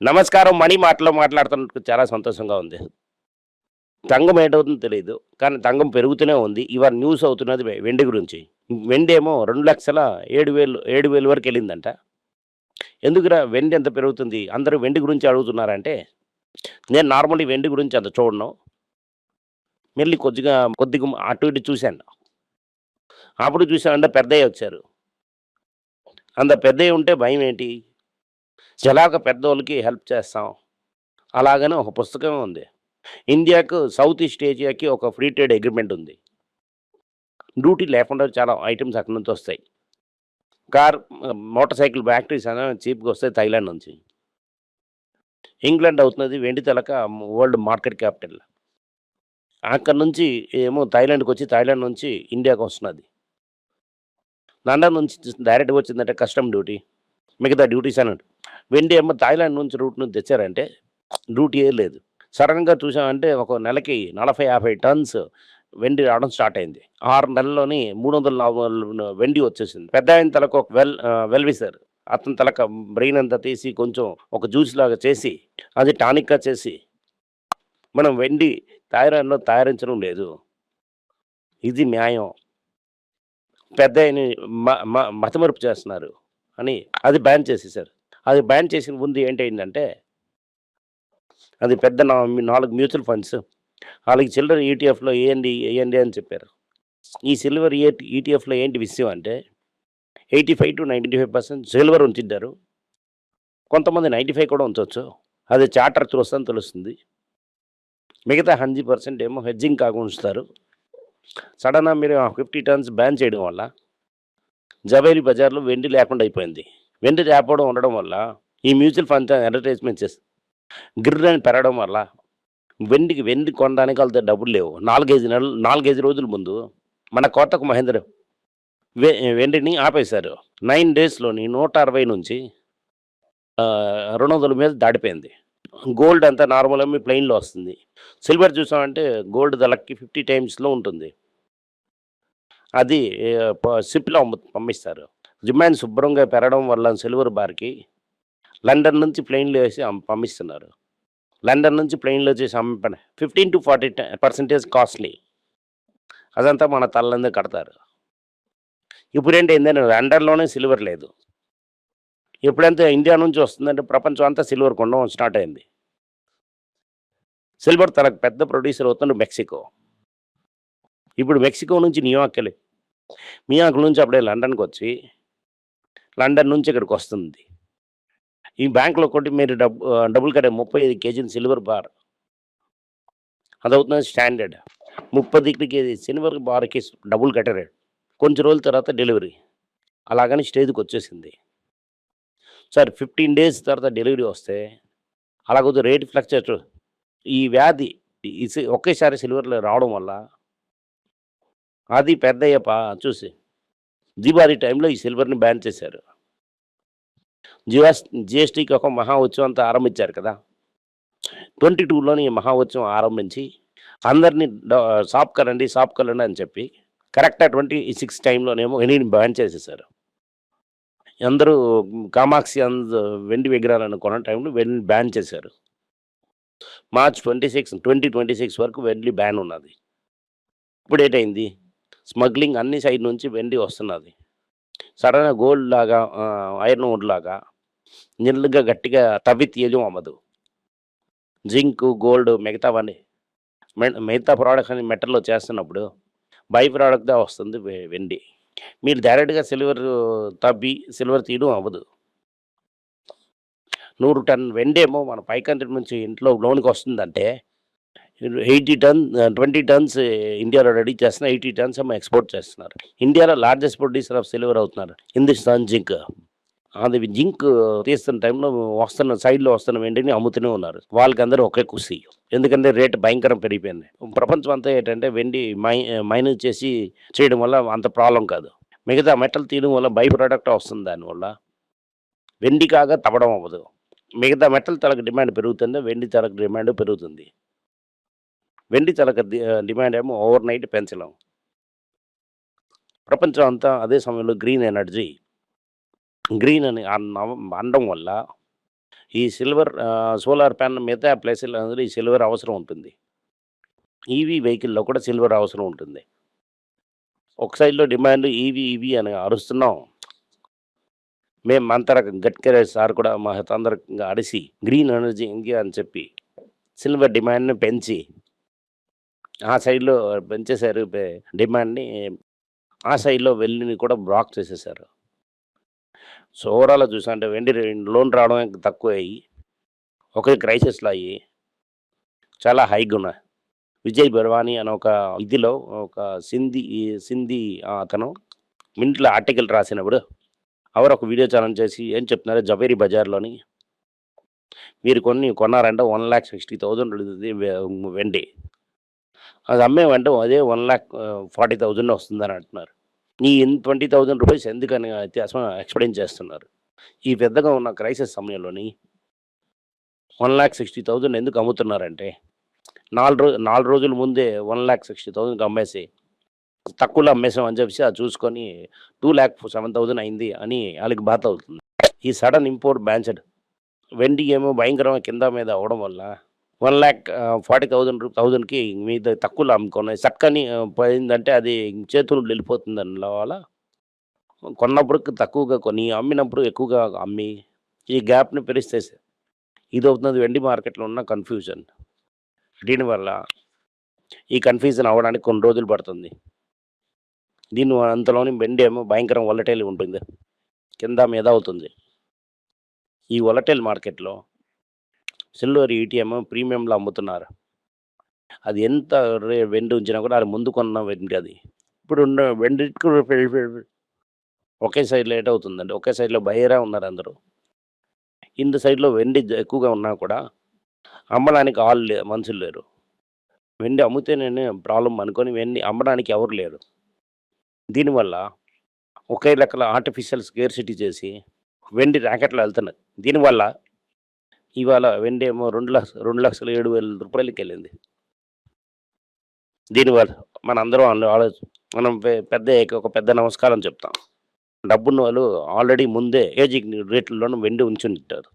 నమస్కారం మణి మాటలో మాట్లాడుతున్నట్టు చాలా సంతోషంగా ఉంది. తంగం ఏంటవుతుందో తెలియదు కానీ తంగం పెరుగుతూనే ఉంది. ఇవాళ న్యూస్ అవుతున్నది వెండి గురించి. వెండి ఏమో రెండు లక్షల ఏడు వేలు ఏడు వేలు వరకు వెళ్ళిందంట. ఎందుకురా వెండి ఎంత పెరుగుతుంది? అందరూ వెండి గురించి అడుగుతున్నారంటే నేను నార్మల్లీ వెండి గురించి అంత చూడను. మళ్ళీ కొద్దిగా కొద్దిగా అటు ఇటు చూశాను. అప్పుడు చూసానంటే పెద్దయ్య వచ్చారు. అంత పెద్దయ్య ఉంటే భయం ఏంటి? ఎలాగ పెద్దోళ్ళకి హెల్ప్ చేస్తాం. అలాగనే ఒక పుస్తకం ఉంది. ఇండియాకు సౌత్ ఈస్ట్ ఏషియాకి ఒక ఫ్రీ ట్రేడ్ అగ్రిమెంట్ ఉంది. డ్యూటీ లేకుండా చాలా ఐటమ్స్ అక్కడి నుంచి వస్తాయి. కార్ మోటార్ సైకిల్ బ్యాటరీస్ అనేవి చీప్గా వస్తాయి థైలాండ్ నుంచి. ఇంగ్లాండ్ అవుతున్నది వెండి తలక వరల్డ్ మార్కెట్ క్యాపిటల్. అక్కడ నుంచి ఏమో థైలాండ్కి వచ్చి థైలాండ్ నుంచి ఇండియాకి వస్తున్నది. లండన్ నుంచి డైరెక్ట్గా వచ్చిందంటే కస్టమ్ డ్యూటీ. మిగతా డ్యూటీస్ అన్నట్టు. వెండి ఏమో థాయిలాండ్ నుంచి రూట్ నుంచి తెచ్చారంటే డ్యూటీ ఏ లేదు. సడన్గా చూసామంటే ఒక నెలకి నలభై యాభై టన్స్ వెండి రావడం స్టార్ట్ అయింది. ఆరు నెలల్లోని మూడు వందల నలభై వెండి వచ్చేసింది. పెద్ద ఆయన తలకు ఒక వెల్ వెల్విసారు అతని తలక బ్రెయిన్ అంతా తీసి కొంచెం ఒక జ్యూస్ లాగా చేసి అది టానిక్గా చేసి మనం వెండి థాయిలాండ్లో తయారించడం లేదు. ఇది న్యాయం. పెద్ద మ- మ- మతమరుపు చేస్తున్నారు అని అది బ్యాన్ చేసేసారు. అది బ్యాన్ చేసిన ముందు ఏంటైందంటే అది పెద్ద నాలుగు మ్యూచువల్ ఫండ్స్ వాళ్ళకి చిల్లర ఈటీఎఫ్లో ఏంటి ఏంటి అని చెప్పారు. ఈ సిల్వర్ ఈటీఎఫ్లో ఏంటి విషయం అంటే eighty five to ninety five percent silver ఉంచిద్దారు. కొంతమంది నైంటీ ఫైవ్ కూడా ఉంచవచ్చు అది చార్టర్ చూస్తాను తెలుస్తుంది. మిగతా హండ్రెడ్ పర్సెంట్ ఏమో హెడ్జింగ్ కాకుండా ఉంచుతారు. సడన్గా మీరు ఫిఫ్టీ టన్స్ బ్యాన్ చేయడం వల్ల జవేరి బజార్లో వెండి లేకుండా అయిపోయింది. వెండి లేకపోవడం ఉండడం వల్ల ఈ మ్యూచువల్ ఫండ్స్ అడ్వర్టైజ్మెంట్ చేసి గిర్రని పెరగడం వల్ల వెండికి వెండి కొనడానికి వాళ్ళతో డబ్బులు లేవు. నాలుగైదు నెలలు నాలుగైదు రోజుల ముందు మన కోటకు మహేంద్ర వె వెండిని ఆపేశారు. నైన్ డేస్లోని నూట అరవై నుంచి రెండు వందల మీద దాటిపోయింది. గోల్డ్ అంతా నార్మల్ అమ్మి ప్లెయిన్లో వస్తుంది. సిల్వర్ చూసామంటే గోల్డ్ దళక్కి ఫిఫ్టీ టైమ్స్లో ఉంటుంది. అది షిప్లో పంపిస్తారు. డిమాండ్ శుభ్రంగా పెరగడం వల్ల సిల్వర్ బార్కి లండన్ నుంచి ప్లెయిన్లో వేసి పంపిస్తున్నారు. లండన్ నుంచి ప్లెయిన్లో చేసి అమ్మ fifteen to forty percentage costly. అదంతా మన తల్లందే కడతారు. ఇప్పుడేంటి ఏంటంటే లండన్లోనే సిల్వర్ లేదు. ఎప్పుడంతా ఇండియా నుంచి వస్తుందంటే ప్రపంచం అంతా సిల్వర్ కొండం స్టార్ట్ అయింది. సిల్వర్ తనకు పెద్ద ప్రొడ్యూసర్ అవుతుంది మెక్సికో. ఇప్పుడు మెక్సికో నుంచి న్యూయార్క్ వెళ్ళి న్యూయార్క్ నుంచి అప్పుడే లండన్కి వచ్చి లండన్ నుంచి ఇక్కడికి వస్తుంది. ఈ బ్యాంకులో కొట్టి మీరు డబ్బు డబ్బులు కట్టే ముప్పై ఐదు కేజీలు సిల్వర్ బార్. అదవుతుంది స్టాండర్డ్. ముప్పై కేజీ సిల్వర్ బార్కి డబ్బులు కట్టారు. కొంచెం రోజుల తర్వాత డెలివరీ. అలాగని స్టేజ్కి వచ్చేసింది. సార్ ఫిఫ్టీన్ డేస్ తర్వాత డెలివరీ వస్తే అలా కొద్దిగా రేట్ ఫ్లక్చర్ ఈ వ్యాధి ఈ ఒకేసారి సిల్వర్లో రావడం వల్ల అది పెద్దయ్యప్ప చూసి. దీపావళి టైంలో ఈ సిల్వర్ని బ్యాన్ చేశారు. జిఎస్ జిఎస్టీకి ఒక మహా ఉత్సవం అంతా ఆరంభించారు కదా. ట్వంటీ టూలోని ఈ మహా ఉత్సవం ఆరంభించి అందరినీ షాప్ కలండి షాప్ కలండి అని చెప్పి కరెక్ట్గా ట్వంటీ సిక్స్ టైంలోనేమో వెండిని బ్యాన్ చేసేసారు. అందరూ కామాక్షి అంద వెండి విగ్రహాలను కొన్న టైంలో వెండిని బ్యాన్ చేశారు. March twenty six twenty twenty six వరకు వెండి బ్యాన్ ఉన్నది. ఇప్పుడు ఏటైంది స్మగ్లింగ్ అన్ని సైడ్ నుంచి వెండి వస్తున్నది. సడన్గా గోల్డ్ లాగా ఐరన్ వుడ్ లాగా నిల్లుగా గట్టిగా తవ్వి తీయడం అవ్వదు. జింక్ గోల్డ్ మిగతావన్నీ మె- మిగతా ప్రోడక్ట్ అని మెటల్లో చేస్తున్నప్పుడు బై ప్రోడక్ట్గా వస్తుంది వెండి. మీరు డైరెక్ట్గా సిల్వర్ తవ్వి సిల్వర్ తీయడం అవ్వదు. నూరు టన్ వెండేమో మన పై నుంచి ఇంట్లో లోనికి వస్తుందంటే ఎయిటీ టన్ ట్వంటీ టన్స్ ఇండియాలో రెడీ చేస్తున్నా ఎయిటీ టన్స్ ఏమో ఎక్స్పోర్ట్ చేస్తున్నారు. ఇండియాలో లార్జెస్ట్ ప్రొడ్యూసర్ ఆఫ్ సిల్వర్ అవుతున్నారు. హిందుస్థాన్ జింక్. అది జింక్ తీస్తున్న టైంలో వస్తున్న సైడ్లో వస్తున్న వెండిని అమ్ముతూనే ఉన్నారు. వాళ్ళకి అందరూ ఒకే కుసి ఎందుకంటే రేట్ భయంకరం పెరిగిపోయింది. ప్రపంచం అంతా ఏంటంటే వెండి మై మైనింగ్ చేసి చేయడం వల్ల అంత ప్రాబ్లం కాదు. మిగతా మెటల్ తీయడం వల్ల బై ప్రోడక్ట్ వస్తుంది దానివల్ల. వెండి కాగా తవ్వడం అవ్వదు. మిగతా మెటల్ తలకు డిమాండ్ పెరుగుతుంది. వెండి తలకు డిమాండ్ పెరుగుతుంది. వెండి చలక డిమాండ్ ఏమో ఓవర్ నైట్ పెంచలేం ప్రపంచం అంతా అదే సమయంలో గ్రీన్ ఎనర్జీ గ్రీన్ అని అనడం వల్ల ఈ సిల్వర్ సోలార్ ప్యాన్ మిగతా ప్లేసుల్లో ఈ సిల్వర్ అవసరం ఉంటుంది. ఈవీ వెహికల్‌లో కూడా సిల్వర్ అవసరం ఉంటుంది. ఒక సైడ్‌లో డిమాండ్ ఈవీ, ఈవీ అని అరుస్తున్నాం. మేము అంతర గట్కరే సార్ కూడా మా తొందరగా అడిసి గ్రీన్ ఎనర్జీ ఇండియా అని చెప్పి సిల్వర్ డిమాండ్‌ని పెంచి ఆ సైడ్‌లో పెంచేశారు డిమాండ్‌ని. ఆ సైడ్‌లో వెల్డిని కూడా బ్లాక్ చేసేశారు. సో, ఓవరాల్‌గా చూసామంటే వెండి రే లోన్ రావడం తక్కువయ్యి, ఒకే క్రైసిస్‌లో అయ్యి, చాలా హైగున్నాయి. విజయ్ బర్వాని అనే ఒక ఇదిలో ఒక సింధీ సింధీ అతను మింట్‌లో ఆర్టికల్ రాసినప్పుడు ఎవరో ఒక వీడియో ఛానెల్ చేసి ఏం చెప్తున్నారు జవేరీ బజార్‌లోని మీరు కొన్ని కొన్నారంటే 1,60,000 ఇది వె వెండి. అది అమ్మేమంటే అదే 1,40,000 వస్తుందని అంటున్నారు. ఈ 20,000 రూపీస్ ఎందుకని వ్యత్యాసం ఎక్స్‌ప్లెయిన్ చేస్తున్నారు. ఈ పెద్దగా ఉన్న క్రైసిస్ సమయంలోని 1,60,000 ఎందుకు అమ్ముతున్నారంటే, నాలుగు రోజు నాలుగు రోజుల ముందే 1,60,000కి అమ్మేసి, తక్కువలో అమ్మేసాం అని చెప్పేసి అది చూసుకొని 2,07,000 అయింది అని వాళ్ళకి బాధ అవుతుంది. ఈ సడన్ ఇంపోర్ట్ బ్యాన్సెడ్ వెండి ఏమో భయంకరమైన కింద మీద అవ్వడం వల్ల వన్ ల్యాక్ ఫార్టీ థౌజండ్ థౌజండ్కి మీద తక్కువలో అమ్ముకున్నాయి. చక్కని పోయిందంటే అది చేతులు వెళ్ళిపోతుందని వల్ల కొన్నప్పుడు తక్కువగా కొని, అమ్మినప్పుడు ఎక్కువగా అమ్మి, ఈ గ్యాప్‌ని పెరిస్తే ఇది అవుతుంది వెండి మార్కెట్‌లో ఉన్న కన్‌ఫ్యూజన్. దీనివల్ల ఈ కన్‌ఫ్యూజన్ అవ్వడానికి కొన్ని రోజులు పడుతుంది. దీని అంతలోని వెండి ఏమో భయంకరం వలటైల్ ఉంటుంది. కింద మీద అవుతుంది. ఈ వలటైల్ మార్కెట్‌లో సిల్వర్ ఈటీఎం ప్రీమియంలో అమ్ముతున్నారు. అది ఎంత రే వెండి ఉంచినా కూడా అది ముందు కొన్న వెండి అది. ఇప్పుడు ఉన్న వెండికి ఒకే సైడ్ లేట్ అవుతుందండి. ఒకే సైడ్‌లో బయ్యరే ఉన్నారు అందరూ. ఇంత సైడ్‌లో వెండి ఎక్కువగా ఉన్నా కూడా అమ్మడానికి ఆల్ లే మనుషులు లేరు. వెండి అమ్ముతేనే ప్రాబ్లమ్ అనుకొని వెండి అమ్మడానికి ఎవరు లేరు. దీనివల్ల ఒకే లెక్కల ఆర్టిఫిషియల్ స్కేర్సిటీ చేసి వెండి ర్యాకెట్లు వెళ్తున్నాయి దీనివల్ల ఇవాళ వెండి ఏమో 2,00,000 రూపాయలకెళ్ళింది. దీనివల్ల మన అందరం ఆలోచన మనం పెద్ద ఒక పెద్ద నమస్కారం చెప్తాం. డబ్బున్న వాళ్ళు ఆల్రెడీ ముందే ఏజీ రేట్లలోనూ వెండి ఉంచుంటారు.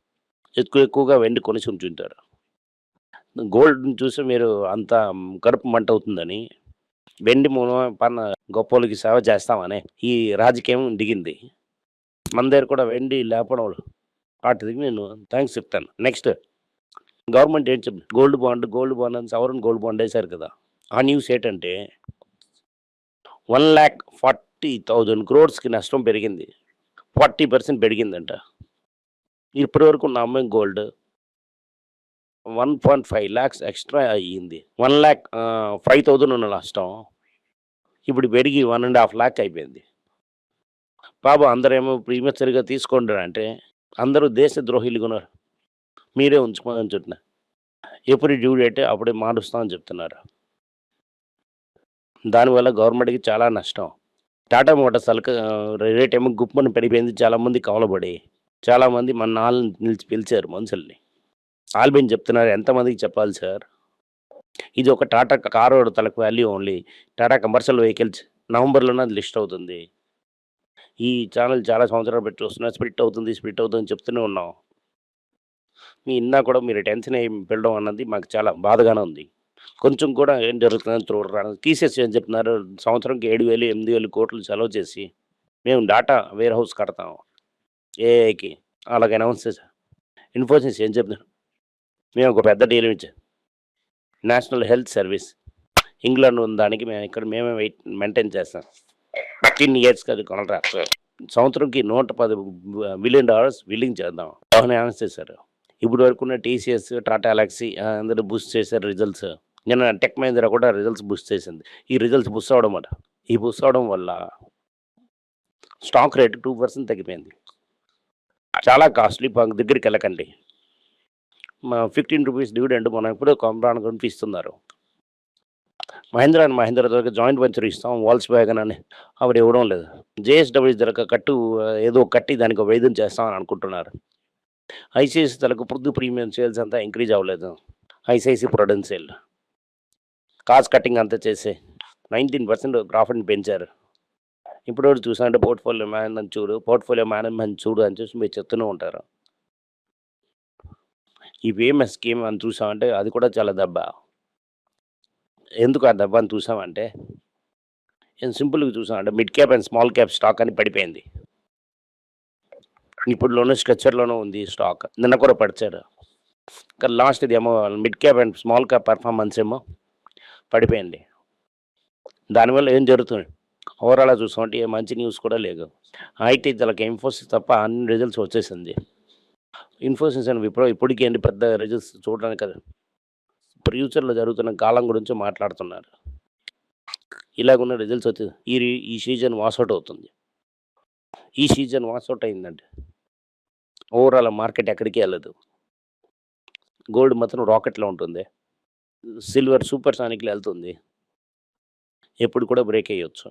ఎక్కువ ఎక్కువగా వెండి కొనిసి ఉంచుంటారు. గోల్డ్‌ని చూసి మీరు అంత కడుపు మంట అవుతుందని, వెండి మూలం పన గొప్పలకి సేవ చేస్తామనే ఈ రాజకీయం దిగింది. మన దగ్గర కూడా వెండి లేకపోవడం వాటికి నేను థ్యాంక్స్ చెప్తాను. నెక్స్ట్ గవర్నమెంట్ ఏం చెప్ గోల్డ్ బాండ్, గోల్డ్ బాండ్ అని సవరణ గోల్డ్ బాండ్ వేశారు కదా! ఆ న్యూస్ ఏంటంటే వన్ ల్యాక్ ఫార్టీ థౌజండ్ క్రోడ్స్కి నష్టం పెరిగింది. 40% పెరిగిందంట. ఇప్పటి వరకు ఉన్న అమ్మాయి gold one point five lakhs extra అయ్యింది. వన్ ల్యాక్ ఫైవ్ థౌజండ్ ఉన్న నష్టం ఇప్పుడు పెరిగి 1.5 లాక్ అయిపోయింది. బాబు అందరేమో ప్రీమెచ్యూర్‌గా తీసుకోండి అంటే అందరూ దేశద్రోహులుగా ఉన్నారు. మీరే ఉంచుకోమని చెప్తున్నా. ఎప్పుడు డ్యూ డేట్ అప్పుడే మారుస్తామని చెప్తున్నారు. దానివల్ల గవర్నమెంట్‌కి చాలా నష్టం. టాటా మోటార్స్ అలక రేట్ ఏమో గుప్పని పెరిగిపోయింది. చాలామంది కవలబడి, చాలామంది మన ఆళ్ళని నిలిచి పిలిచారు మనుషుల్ని. ఆల్బిన్ చెప్తున్నారు ఎంతమందికి చెప్పాలి సార్? ఇది ఒక టాటా కార్ తలకు value only. Tata commercial vehicles నవంబర్‌లోనే అది లిస్ట్ అవుతుంది. ఈ ఛానల్ చాలా సంవత్సరాలు పెట్టి వస్తున్నా స్ప్లిట్ అవుతుంది, స్ప్లిట్ అవుతుంది చెప్తూనే ఉన్నాం. మీ ఇన్నా కూడా మీరు టెన్షన్ అయ్యి పెట్టడం అన్నది మాకు చాలా బాధగానే ఉంది. కొంచెం కూడా ఏం జరుగుతుందని చూడరా తీసేసి అని చెప్తున్నారు. సంవత్సరంకి 7,000, 8,000 కోట్లు సెలవు చేసి మేము డాటా వేర్ హౌస్ కడతాం. ఏఐకి అలాగే అనౌన్స్ చేశారు. ఇన్ఫోసిస్ ఏం చెప్తున్నారు? మేము ఒక పెద్ద డీల్ ఇచ్చాం. నేషనల్ హెల్త్ సర్వీస్ ఇంగ్లాండ్ ఉన్న దానికి మేము ఇక్కడ మేమే వెయిట్ మెయింటైన్ చేస్తాం. 15 ఇయర్స్‌కి అది కాంట్రాక్ట్. సంవత్సరంకి 110 బిలియన్ డాలర్స్ బిల్లింగ్ చేద్దాం అని అనౌన్స్ చేశారు. ఇప్పుడు వరకు ఉన్న టీసీఎస్, టాటా ఎలక్సీ అందరూ బూస్ట్ చేశారు రిజల్ట్స్. నిన్న టెక్ మహీంద్రా కూడా రిజల్ట్స్ బూస్ట్ చేసింది. ఈ రిజల్ట్స్ బూస్ట్ అవ్వడం వల్ల ఈ బూస్ట్ అవ్వడం వల్ల స్టాక్ రేట్ టూ పర్సెంట్ తగ్గిపోయింది. చాలా కాస్ట్‌లీ బాంక్ దగ్గరికి వెళ్ళకండి. మా 15 రూపీస్ డివిడెండ్ మనం ఎప్పుడో కొనడానికి కనిపిస్తున్నారు మహేంద్ర అండ్ మహేంద్ర దగ్గర జాయింట్ వెంచర్ ఇస్తాం. వాల్స్ వ్యాగన్ అని ఆవిడ ఇవ్వడం లేదు. జేఎస్‌డబ్ల్యూ దగ్గర కట్టు ఏదో కట్టి దానికి ఒక చేస్తామని అనుకుంటున్నారు. ఐసిఐసి తలకు పొద్దు ప్రీమియం సేల్స్ అంతా ఇంక్రీజ్ అవ్వలేదు. ICICI Prudential sale cost cutting అంతా చేసి 19% ప్రాఫిట్‌ని పెంచారు. ఇప్పుడు వరకు చూసామంటే పోర్ట్‌ఫోలియో మేనేజ్‌మెంట్ చూడు, పోర్ట్‌ఫోలియో మేనేజ్‌మెంట్ చూడు అని చూసి మీరు చెప్తూనే ఉంటారు. ఈ పిఎంఎస్ స్కీమ్ అని చూసామంటే అది కూడా చాలా దెబ్బ ఎందుకు ఆ దెబ్బ అని చూసామంటే నేను సింపుల్గా చూసామంటే mid cap and small cap stock అని పడిపోయింది. ఇప్పుడులోనే స్ట్రక్చర్లోనూ ఉంది స్టాక్. నిన్న కూడా పడిచారు కానీ లాస్ట్ ఇది ఏమో mid cap and small cap performance ఏమో పడిపోయింది. దానివల్ల ఏం జరుగుతుంది? ఓవరాల్గా చూసుకుంటే ఏ మంచి న్యూస్ కూడా లేదు. ఐటీ తలకి ఇన్ఫోసిస్ తప్ప అన్ని రిజల్ట్స్ వచ్చేసింది. ఇన్ఫోసిస్ అని ఇప్పుడు ఇప్పటికేంటి పెద్ద రిజల్ట్స్ చూడడానికి కదా ఫ్యూచర్లో జరుగుతున్న కాలం గురించి మాట్లాడుతున్నారు. ఇలాగున్న రిజల్ట్స్ వచ్చింది. ఈ ఈ సీజన్ వాసౌట్ అవుతుంది. ఈ సీజన్ వాసౌట్ అయిందండి. ఓవరాల్ మార్కెట్ ఎక్కడికి వెళ్ళదు. గోల్డ్ మాత్రం రాకెట్లో ఉంటుంది. సిల్వర్ సూపర్ సానిక్లో వెళ్తుంది. ఎప్పుడు కూడా బ్రేక్ అయ్యొచ్చు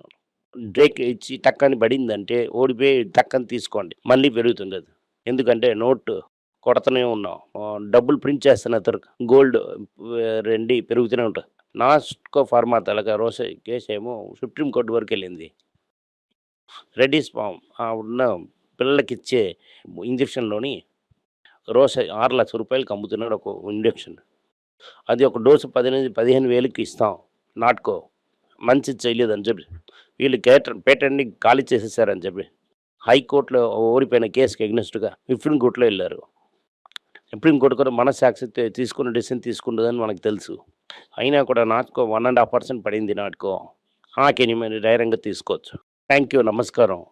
బ్రేక్ ఇచ్చి టక్కని పడిందంటే ఓడిపోయి టక్కని తీసుకోండి. మళ్ళీ పెరుగుతుంది ఎందుకంటే నోట్ కొడతనే ఉన్నాం. డబ్బులు ప్రింట్ చేస్తున్న తరకు గోల్డ్ రెండి పెరుగుతూనే ఉంటుంది నాస్కో ఫార్మా తలక రోస కేసు ఏమో సుప్రీం కోర్టు వరకు వెళ్ళింది. రెడీస్ ఫామ్ ఉన్న పిల్లలకి ఇచ్చే ఇంజక్షన్లోని రోస ఆరు లక్షల రూపాయలకి అమ్ముతున్నాడు ఒక ఇంజక్షన్. అది ఒక డోసు పదిహేను పదిహేను వేలకి ఇస్తాం. నాటుకో. మంచి చేయలేదని చెప్పి. వీళ్ళు కేటర్ పేటెంట్ని ఖాళీ చేసేసారని చెప్పి. హైకోర్టులో ఓడిపోయిన కేసుకి ఎగ్నెస్ట్గా సుప్రీం కోర్టులో వెళ్ళారు. సుప్రీంకోర్టు కూడా మనసాక్షి తీ- తీసుకున్న డెసిషన్ తీసుకుంటుందని మనకు తెలుసు. అయినా కూడా Natco one and half percent పడింది నాటుకో. ఆ కెని ధైర్యంగా తీసుకోవచ్చు. థ్యాంక్ యూ నమస్కారం.